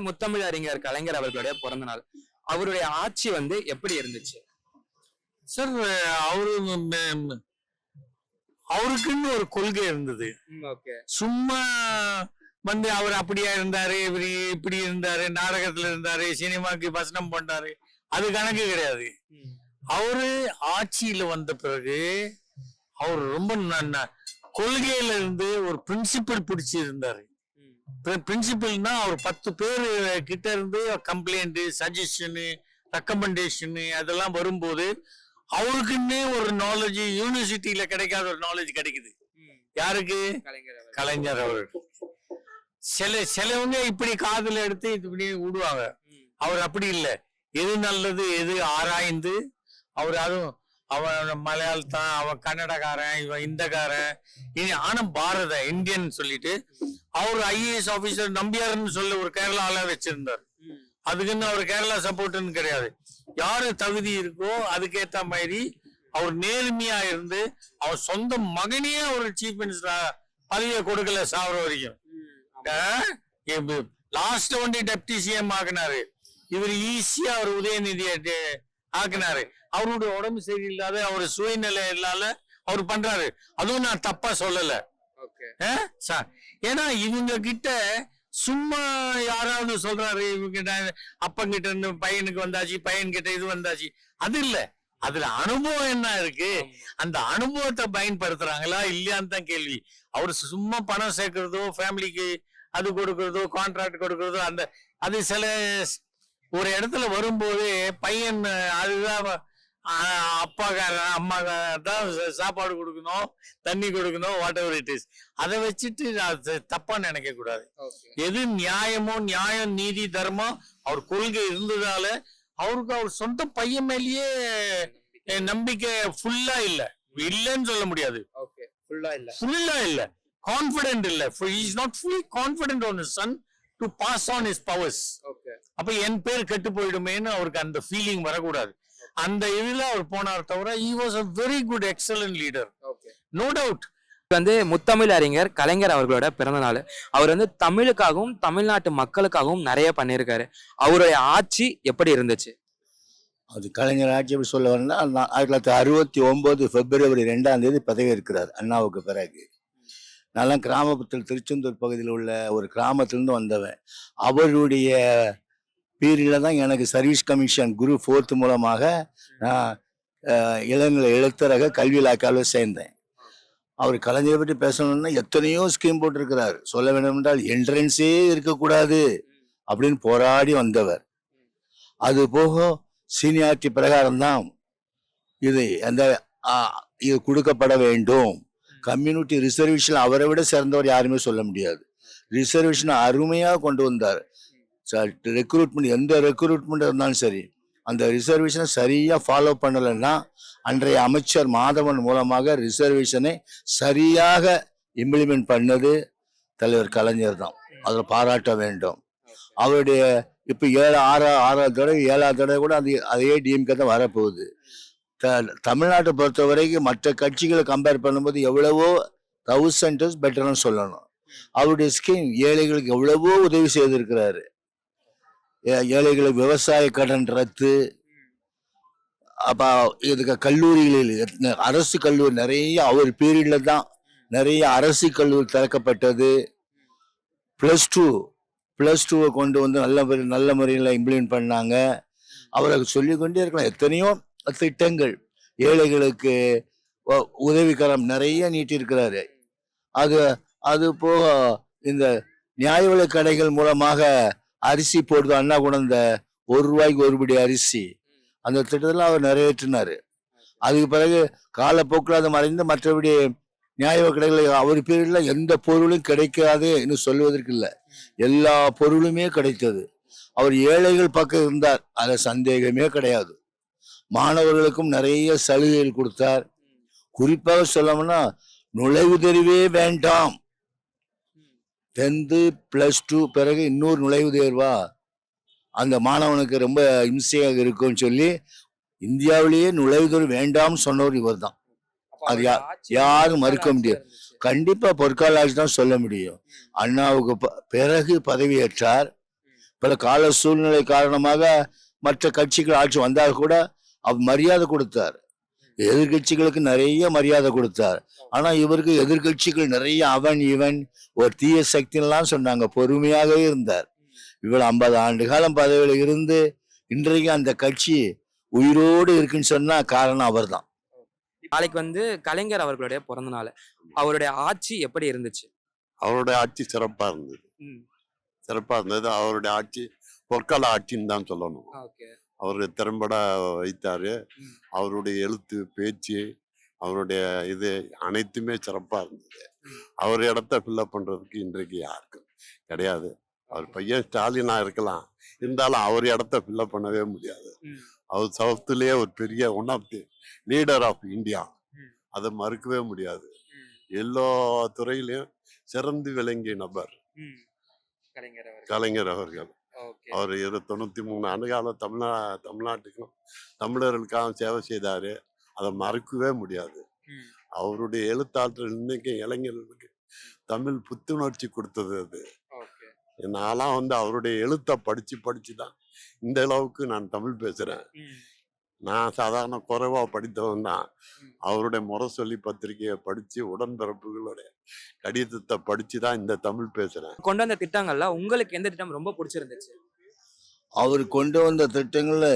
முத்தமிழ் அறிஞர் கலைஞர் அவர்களுடைய பிறந்த நாள். அவருடைய ஆட்சி வந்து எப்படி இருந்துச்சு? சார் அவரு அவருக்குன்னு ஒரு கொள்கை இருந்தது. சும்மா வந்து அவர் அப்படியா இருந்தாரு இவரு இப்படி இருந்தாரு நாடகத்துல இருந்தாரு சினிமாக்கு வசனம் பண்ணாரு அது கணக்கு கிடையாது. அவரு ஆட்சியில வந்த பிறகு அவர் ரொம்ப கொள்கையில இருந்து ஒரு பிரின்சிபல் பிடிச்சி இருந்தாரு பிரின்சிபல்னா அவர் பத்து பேர் கிட்ட இருந்து கம்ப்ளைண்ட் சஜஷனு ரெக்கமெண்டேஷனு அதெல்லாம் வரும்போது அவருக்குன்னே ஒரு நாலேஜ் யூனிவர்சிட்டியில கிடைக்காத ஒரு நாலேஜ் கிடைக்குது. யாருக்கு? கலைஞர் அவருக்கு. சில சிலவங்க இப்படி காதுல எடுத்து இப்படி விடுவாங்க. அவர் அப்படி இல்லை. எது நல்லது எது ஆராய்ந்து அவர் அதுவும் அவன் மலையாளத்தான் அவன் கன்னடக்காரன் இவன் இந்தக்காரன். இனி ஆனம் பாரத இந்தியன் சொல்லிட்டு அவர் ஐஏஎஸ் ஆபீசர் நம்பியாருன்னு சொல்லி ஒரு கேரளால வச்சிருந்தார். அதுக்குன்னு அவர் கேரளா சப்போர்ட்னு கிடையாது. யாரு தகுதி இருக்கோ அதுக்கேத்த மாதிரி அவர் நேர்மையா இருந்து அவர் சொந்த மகனையே ஒரு சீஃப் மினிஸ்டர் பதவியை கொடுக்கல சாவர வரைக்கும். லாஸ்ட் ஒன்டி டெப்டி சிஎம் ஆகினாரு இவர் ஈஸியா அவர் உதயநிதியை ஆக்குனாரு. அவருடைய உடம்பு சரியில்லாத அவர் சுயநிலை இல்லாத அவர் பண்றாரு. அதுவும் நான் தப்பா சொல்லல. ஓகே. ஆ? சா- ஏன்னா இவங்க கிட்ட சும்மா யாராவது சொல்றாரு இவங்க கிட்ட அப்பங்கிட்ட இருந்து பையனுக்கு வந்தாச்சு பையன் கிட்ட இது வந்தாச்சு. அது இல்ல. அதுல அனுபவம் என்ன இருக்கு? அந்த அனுபவத்தை பயன்படுத்துறாங்களா இல்லையான்னு தான் கேள்வி. அவர் சும்மா பணம் சேர்க்கறதோ ஃபேமிலிக்கு அது கொடுக்கறதோ கான்ட்ராக்ட் கொடுக்கறதோ அந்த அது சில ஒரு இடத்துல வரும்போது பையன் அதுதான் ஆஹ், அப்பாக்காரன் அம்மாக்காரன் தான் சாப்பாடு கொடுக்கணும் தண்ணி கொடுக்கணும் வாட் எவர் இட் இஸ் அதை வச்சுட்டு அது தப்பா நினைக்க கூடாது. எது நியாயமோ நியாயம் நீதி தர்மம் அவர் கொள்கை இருந்ததால அவருக்கு அவர் சொந்த பையன் மேலேயே நம்பிக்கை. ஃபுல்லா இல்ல. இல்லைன்னு சொல்ல முடியாது. ஃபுல்லா இல்ல. கான்பிடென்ட் இல்ல. Is not fully confident on son to pass on his powers அப்ப என் பேர் கெட்டு போயிடுமேன்னு அவருக்கு அந்த ஃபீலிங் வரக்கூடாது. அந்த இதுல அவர் போனார் தவிர he was a very good excellent leader okay no doubt வந்து முத்தமிழ் அறிஞர் கலைஞர் அவர்களோட பிறந்த நாள். அவர் வந்து தமிழுக்காகவும் தமிழ்நாட்டு மக்களுக்காகவும் நிறைய பண்ணியிருக்காரு. அவருடைய ஆட்சி எப்படி இருந்துச்சு? அது கலைஞர் ஆட்சி எப்படி சொல்ல வரேன்னா ஆயிரத்தி தொள்ளாயிரத்தி அறுபத்தி ஒன்பது பிப்ரவரி ரெண்டாம் தேதி பதவி இருக்கிறார் அண்ணாவுக்கு பிறகு. நான்லாம் கிராமத்தில் திருச்செந்தூர் பகுதியில் உள்ள ஒரு கிராமத்திலிருந்து வந்தவன். அவருடைய பீரியடில் தான் எனக்கு சர்வீஸ் கமிஷன் குரு ஃபோர்த் மூலமாக நான் இளநிலை எழுத்தரக கல்வி இலாக்காவில் சேர்ந்தேன். அவர் கலைஞரை பற்றி பேசணும்னா எத்தனையோ ஸ்கீம் போட்டிருக்கிறார். சொல்ல வேண்டும் என்றால் என்ட்ரன்ஸே இருக்கக்கூடாது அப்படின்னு போராடி வந்தவர். அது போக சீனியாரிட்டி பிரகாரம் தான் இது அந்த இது கொடுக்கப்பட வேண்டும். கம்யூனிட்டி ரிசர்வேஷன் அவரை விட சிறந்தவர் யாருமே சொல்ல முடியாது. ரிசர்வேஷன் அருமையாக கொண்டு வந்தார். ரெக்ரூட்மெண்ட் எந்த ரெக்ரூட்மெண்ட் இருந்தாலும் சரி அந்த ரிசர்வேஷனை சரியாக ஃபாலோ பண்ணலைன்னா அன்றைய அமைச்சர் மாதவன் மூலமாக ரிசர்வேஷனை சரியாக இம்ப்ளிமெண்ட் பண்ணது தலைவர் கலைஞர் தான். அதில் பாராட்ட வேண்டும். அவருடைய இப்போ ஏழு ஆறா ஆறாவது தடவை ஏழாவது தடவை கூட அது அதே டிஎம்கே தான் வரப்போகுது. த தமிழ்நாட்டை பொறுத்த வரைக்கும் மற்ற கட்சிகளை கம்பேர் பண்ணும்போது எவ்வளவோ தௌசண்ட் பெட்டர்னு சொல்லணும். அவருடைய ஸ்கீம் ஏழைகளுக்கு எவ்வளவோ உதவி செய்திருக்கிறாரு. ஏ- ஏழைகளுக்கு விவசாய கடன் ரத்து. அப்போ இதுக்கு கல்லூரிகளில் அரசு கல்லூரி நிறைய அவர் பீரியடில் தான் நிறைய அரசு கல்லூரி திறக்கப்பட்டது. ப்ளஸ் டூ ப்ளஸ் டூவை கொண்டு வந்து நல்ல முறை- நல்ல முறையில் இம்ப்ளிமெண்ட் பண்ணாங்க. அவருக்கு சொல்லிக்கொண்டே இருக்கலாம். எத்தனையோ திட்டங்கள் ஏழைகளுக்கு உதவிக்கரம் நிறைய நீட்டியிருக்கிறாரு அது அது போக இந்த நியாய விலை கடைகள் மூலமாக அரிசி போடுது அண்ணா கூட இந்த ஒரு ரூபாய்க்கு ஒருபடி அரிசி. அந்த திட்டத்தில் அவர் நிறைவேற்றினார். அதுக்கு பிறகு காலப்போக்கில் அது மறைந்து மற்றபடி நியாய விலைக் அவர் பேரில் எந்த பொருளும் கிடைக்காது என்று சொல்வதற்கு இல்லை. எல்லா பொருளுமே கிடைத்தது. அவர் ஏழைகள் பக்கம் இருந்தார். அதில் சந்தேகமே கிடையாது. மாணவர்களுக்கும் நிறைய சலுகைகள் கொடுத்தார். குறிப்பாக சொல்லணும்னா நுழைவு தெரிவே வேண்டாம். டென்த்து ப்ளஸ் டூ பிறகு இன்னொரு நுழைவு தேர்வா? அந்த மாணவனுக்கு ரொம்ப இம்சையாக இருக்கும்னு சொல்லி இந்தியாவிலேயே நுழைவு தேர்வு வேண்டாம்னு சொன்னவர் இவர் தான் அது யா- யாரும் மறுக்க முடியாது. கண்டிப்பா பொற்கால ஆட்சி தான் சொல்ல முடியும். அண்ணாவுக்கு பிறகு பதவியேற்றார். பல கால சூழ்நிலை காரணமாக மற்ற கட்சிகள் ஆட்சி வந்தால் கூட அவர் மரியாதை கொடுத்தார். எதிர்கட்சிகளுக்கு நிறைய மரியாதை கொடுத்தார். ஆனா இவருக்கு எதிர்கட்சிகள் நிறைய அவன் இவன் ஒரு தீய சக்திலாம் சொன்னாங்க. பொறுமையாகவே இருந்தார். இவ்வளவு ஐம்பது ஆண்டு காலம் பதவியில் இருந்து இன்றைக்கு அந்த கட்சி உயிரோடு இருக்குன்னு சொன்னா காரணம் அவர்தான். நாளைக்கு வந்து கலைஞர் அவர்களுடைய பிறந்த நாள். அவருடைய ஆட்சி எப்படி இருந்துச்சு? அவருடைய ஆட்சி சிறப்பா இருந்தது. சிறப்பா இருந்தது. அவருடைய ஆட்சி பொற்கால ஆட்சின்னு தான் சொல்லணும். ஓகே. அவர் திறம்பட வைத்தாரு. அவருடைய எழுத்து பேச்சு அவருடைய இது அனைத்துமே சிறப்பா இருந்தது. அவர் இடத்த ஃபில்லப் பண்றதுக்கு இன்றைக்கு யாருக்கும் கிடையாது. அவர் பையன் ஸ்டாலினா இருக்கலாம். இருந்தாலும் அவர் இடத்த ஃபில்லப் பண்ணவே முடியாது. அவர் சவுத்துலேயே ஒரு பெரிய one of the leader of India. அதை மறுக்கவே முடியாது. எல்லா துறையிலையும் சிறந்து விளங்கிய நபர் கலைஞர் அவர்கள். அவர் இரு தொண்ணூத்தி மூணு ஆண்டுகாலம் தமிழ்நா தமிழ்நாட்டுக்கும் தமிழர்களுக்காக சேவை செய்தாரு. அதை மறக்கவே முடியாது. அவருடைய எழுத்தாற்றல் இன்னைக்கு இளைஞர்களுக்கு தமிழ் புத்துணர்ச்சி கொடுத்தது அது. நான்லாம் வந்து அவருடைய எழுத்தை படிச்சு படிச்சு தான் இந்த அளவுக்கு நான் தமிழ் பேசுறேன். நான் சாதாரண குறைவா படித்தவன் தான். அவருடைய முரசொலி பத்திரிகையை படிச்சு உடன்பிறப்புகளுடைய கடிதத்தை படிச்சு தான் இந்த தமிழ் பேசுறேன். கொண்டு வந்த திட்டங்கள்ல உங்களுக்கு எந்த திட்டம் ரொம்ப பிடிச்சிருந்துச்சு? அவர் கொண்டு வந்த திட்டங்கள்ல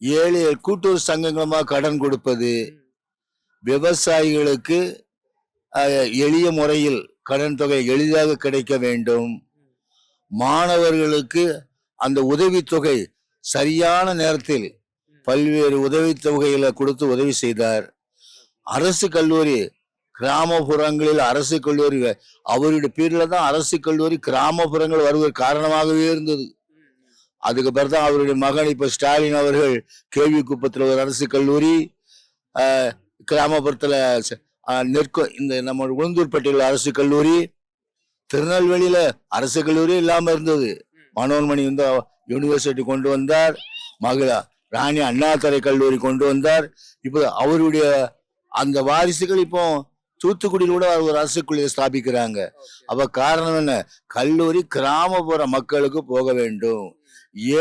ஏழை கூட்டுறவு சங்கங்களமா கடன் கொடுப்பது விவசாயிகளுக்கு எளிய முறையில் கடன் தொகை எளிதாக கிடைக்க வேண்டும். மாணவர்களுக்கு அந்த உதவித்தொகை சரியான நேரத்தில் பல்வேறு உதவித்தொகைகளை கொடுத்து உதவி செய்தார். அரசு கல்லூரி கிராமப்புறங்களில் அரசு கல்லூரி அவருடைய பேர்ல தான் அரசு கல்லூரி கிராமப்புறங்கள் வருவதற்கு காரணமாகவே இருந்தது. அதுக்கு பிறகு தான் அவருடைய மகன் இப்ப ஸ்டாலின் அவர்கள் கேள்வி குப்பத்தில் ஒரு அரசு கல்லூரி கிராமப்புறத்துல நெற்கோ இந்த நம்ம உளுந்தூர்பேட்டையில் அரசு கல்லூரி திருநெல்வேலியில அரசு கல்லூரி இல்லாம இருந்தது. மனோன்மணி வந்து யூனிவர்சிட்டி கொண்டு வந்தார். மகள ராணி அண்ணாதுரை கல்லூரி கொண்டு வந்தார். இப்போ அவருடைய அந்த வாரிசுகள் இப்போ தூத்துக்குடியில் கூட ஒரு அரசுக்குள்ளே ஸ்தாபிக்கிறாங்க. அப்ப காரணம் என்ன? கல்லூரி கிராமப்புற மக்களுக்கு போக வேண்டும்.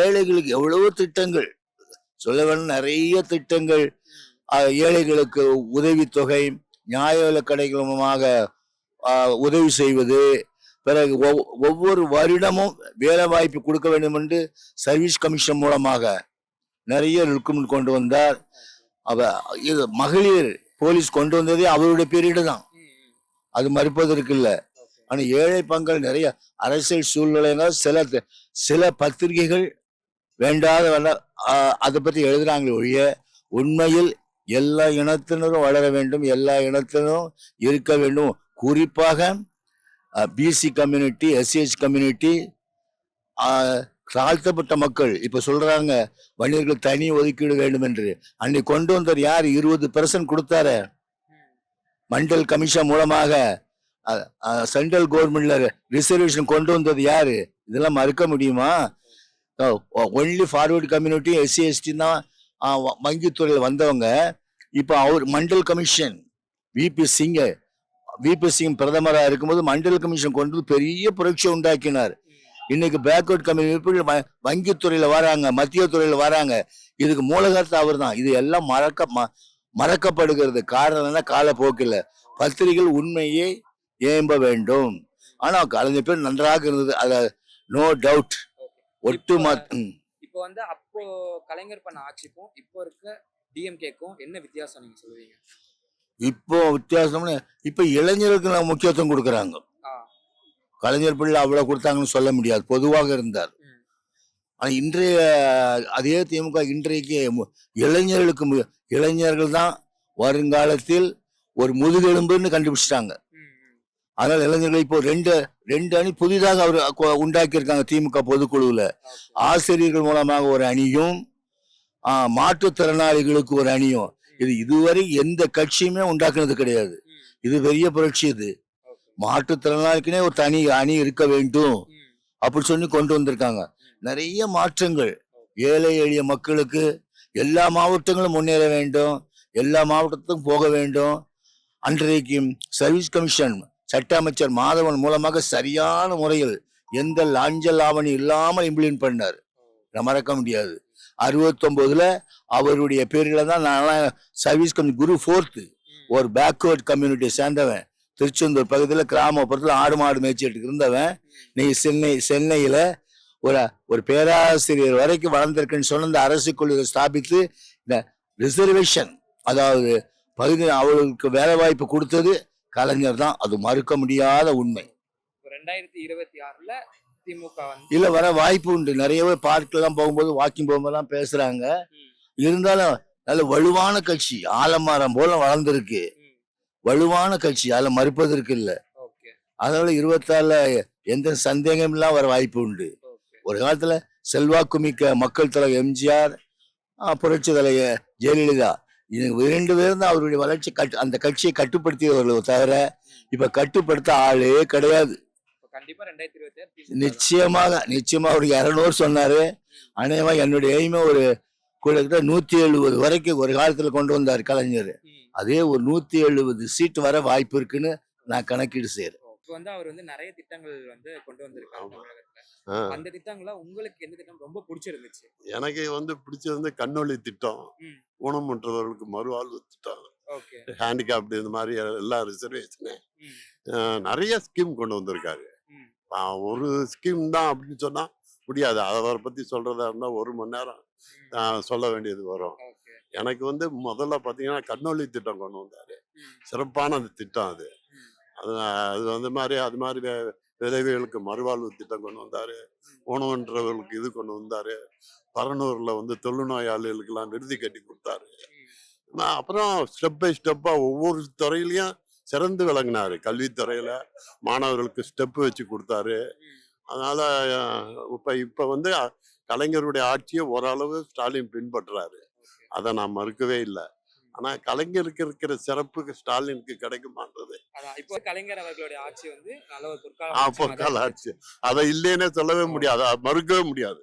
ஏழைகளுக்கு எவ்வளவோ திட்டங்கள். சொல்ல வேண்டும் நிறைய திட்டங்கள். ஏழைகளுக்கு உதவித்தொகை நியாய விலை மூலமாக உதவி செய்வது. பிறகு ஒவ்வொரு வருடமும் வேலை வாய்ப்பு கொடுக்க வேண்டும் என்று சர்வீஸ் கமிஷன் மூலமாக நிறைய ரிக்ரூட்மெண்ட் கொண்டு வந்தார். அவ இது மகளிர் போலீஸ் கொண்டு வந்ததே அவருடைய பீரியடு தான். அது மறுப்பதற்கு இல்லை. ஆனா ஏழை பங்கள் நிறைய அரசியல் சூழ்நிலைகள் சில சில பத்திரிகைகள் வேண்டாத வேண்ட அதை பத்தி எழுதுறாங்களே ஒழிய உண்மையில் எல்லா இனத்தினரும் வளர வேண்டும் எல்லா இனத்தினரும் இருக்க வேண்டும். குறிப்பாக பிசி கம்யூனிட்டி எஸ்சிஎஸ் கம்யூனிட்டி தாழ்த்தப்பட்ட மக்கள் இப்ப சொல்றாங்க வன்னியர்கள் தனி ஒதுக்கீடு வேண்டும் என்று அன்னைக்கு கொண்டு வந்தவர் யார்? இருபது பெர்சன்ட் கொடுத்தாரு. மண்டல் கமிஷன் மூலமாக சென்ட்ரல் கவர்மெண்ட்ல ரிசர்வேஷன் கொண்டு வந்தது யாரு? இதெல்லாம் மறுக்க முடியுமா? Only forward community SC ST தான் வங்கித்துறையில் வந்தவங்க. இப்போ அவர் மண்டல் கமிஷன் விபி சிங்க விபி சிங் பிரதமராக இருக்கும்போது மண்டல் கமிஷன் கொண்டு வந்து பெரிய புரட்சி உண்டாக்கினார். இன்னைக்கு பேக்வர்ட் கம்யூனிட்டி வங்கித்துறையில வராங்க மத்திய துறையில வராங்க இதுக்கு மூலகர்த்த அவர் தான் இது எல்லாம் மறக்க மறக்கப்படுகிறது. காரணம் என்ன காலப்போக்கில். பத்திரிகைகள் உண்மையை ஏம்ப வேண்டும். ஆனா கலைஞர் பேர் நன்றாக இருந்தது. அத நோ டவுட் ஒட்டு இப்போ வந்து அப்போ கலைஞர் பண்ண ஆட்சிக்கும் இப்போ இருக்க டிஎம்கேக்கும் என்ன வித்தியாசம் நீங்க சொல்லுவீங்க? இப்போ வித்தியாசம்னு இப்ப இளைஞருக்கு நான் முக்கியத்துவம் கொடுக்குறாங்க. கலைஞர் பிள்ளை அவ்வளவு கொடுத்தாங்கன்னு சொல்ல முடியாது. பொதுவாக இருந்தார். ம். ஆனா இன்றைய அதே திமுக இன்றைக்கு இளைஞர்களுக்கு இளைஞர்கள் தான் வருங்காலத்தில் ஒரு முதுகெலும்புன்னு கண்டுபிடிச்சிட்டாங்க. அதனால இளைஞர்கள் இப்போ ரெண்டு ரெண்டு அணி புதிதாக அவர் உண்டாக்கி இருக்காங்க திமுக பொதுக்குழுவுல. ஆசிரியர்கள் மூலமாக ஒரு அணியும் மாற்றுத்திறனாளிகளுக்கு ஒரு அணியும். இது இதுவரை எந்த கட்சியுமே உண்டாக்குனது கிடையாது. இது பெரிய புரட்சி இது. மாற்றுத்திறனாளிக்குனே ஒரு தனி அணி இருக்க வேண்டும். அப்படி சொல்லி கொண்டு வந்திருக்காங்க. நிறைய மாற்றங்கள். ஏழை எளிய மக்களுக்கு எல்லா மாவட்டங்களும் முன்னேற வேண்டும். எல்லா மாவட்டத்துக்கும் போக வேண்டும். அன்றைக்கு சர்வீஸ் கமிஷன் சட்ட அமைச்சர் மாதவன் மூலமாக சரியான முறையில் எந்த லாஞ்ச லாவணி இல்லாமல் இம்ப்ளிமெண்ட் பண்ணார். நான் மறக்க முடியாது. அறுபத்தொம்போதுல அவருடைய பேர்ல தான் நான் சர்வீஸ் கம்மி குரு ஃபோர்த்து ஒரு பேக்வேர்ட் கம்யூனிட்டியை சேர்ந்தவன். திருச்செந்தூர் பக்கத்தில் கிராமப்புறத்தில் ஆடு மாடு மேய்ச்சிட்டு இருந்தவன் நீ சென்னை சென்னையில் ஒரு ஒரு பேராசிரியர் வரைக்கும் வளர்ந்திருக்குன்னு சொன்ன இந்த அரசு கொள்கை ஸ்தாபித்து இந்த ரிசர்வேஷன் அதாவது பகுதி அவர்களுக்கு வேலை வாய்ப்பு கொடுத்தது கலைஞர் தான் அது மறுக்க முடியாத உண்மை ரெண்டாயிரத்தி இருபத்தி ஆறுல திமுக இல்ல வர வாய்ப்பு உண்டு நிறைய பேர் பார்க்கெல்லாம் போகும்போது வாக்கிங் போகும்போதெல்லாம் பேசுறாங்க. இருந்தாலும் நல்ல வலுவான கட்சி ஆலமரம் போல வளர்ந்துருக்கு. வலுவான கட்சி. அதில் மறுப்பதற்கு இல்லை. அதனால இருபத்தாறுல எந்த சந்தேகம் இல்லாம வர வாய்ப்பு உண்டு. ஒரு காலத்துல செல்வாக்கு மிக்க மக்கள் தலைவர் எம்ஜிஆர் புரட்சி தலைவர் ஜெயலலிதா. இது இரண்டு பேரும் தான் அவருடைய வளர்ச்சி கட்டு அந்த கட்சியை கட்டுப்படுத்தியவர்கள் தவிர இப்ப கட்டுப்படுத்த ஆளே கிடையாது. நிச்சயமாக நிச்சயமா ஒரு இரநூறு சொன்னாரு. அநேகமா என்னுடைய எய்மை ஒரு கிட்டத்தட்ட நூத்தி எழுபது வரைக்கும் ஒரு காலத்துல கொண்டு வந்தார் கலைஞர். அதே ஒரு நூத்தி எழுபது சீட் வர வாய்ப்பு இருக்குன்னு நான் கணக்கீடு செய்யறேன் இப்ப வந்து அவர் வந்து நிறைய திட்டங்கள் வந்து கொண்டு வந்திருக்காரு. தமிழகத்துல. அந்த திட்டங்கள உங்களுக்கு எந்த திட்டம் ரொம்ப பிடிச்சிருந்துச்சு? எனக்கு வந்து பிடிச்சது வந்து கண்ணொளி திட்டம். ஊனமுற்றவர்களுக்கு மறுவாழ்வு திட்டம். ஓகே. ஹேண்டிகேப்டு இந்த மாதிரி எல்லா ரிசர்வேஷனு. நிறைய ஸ்கீம் கொண்டு வந்திருக்காரு. ஒரு ஸ்கீம் தான் அப்படின்னு சொன்னா முடியாது. அவரை பத்தி சொல்றதா இருந்தா ஒரு மணி நேரம் சொல்ல வேண்டியது வரும். எனக்கு வந்து முதல்ல பாத்தீங்கன்னா கண்ணொளி திட்டம் கொண்டு வந்தாரு. சிறப்பான அந்த திட்டம் அது. அது அது வந்து மாதிரி அது மாதிரி விதவைகளுக்கு மறுவாழ்வு திட்டம் கொண்டு வந்தாரு. ஊனமுற்றவர்களுக்கு இது கொண்டு வந்தாரு. பரனூர்ல வந்து தொழுநோயாளிகளுக்கெல்லாம் விருதி கட்டி கொடுத்தாரு. அப்புறம் ஸ்டெப் பை ஸ்டெப்பா ஒவ்வொரு துறையிலையும் சிறந்து விளங்கினாரு. கல்வித்துறையில மாணவர்களுக்கு ஸ்டெப் வச்சு கொடுத்தாரு. அதனால இப்ப இப்ப வந்து கலைஞருடைய ஆட்சியை ஓரளவு ஸ்டாலின் பின்பற்றுறாரு ஓகே. அதை நான் மறுக்கவே இல்லை. ஆனா கலைஞருக்கு இருக்கிற சிறப்பு ஸ்டாலினுக்கு கிடைக்குமான்றது. இப்போ கலைஞர் அவர்களுடைய ஆட்சி வந்து நல்ல ஒரு பொற்கால ஆட்சி அதை இல்லைன்னே சொல்லவே முடியாது. மறுக்கவே முடியாது.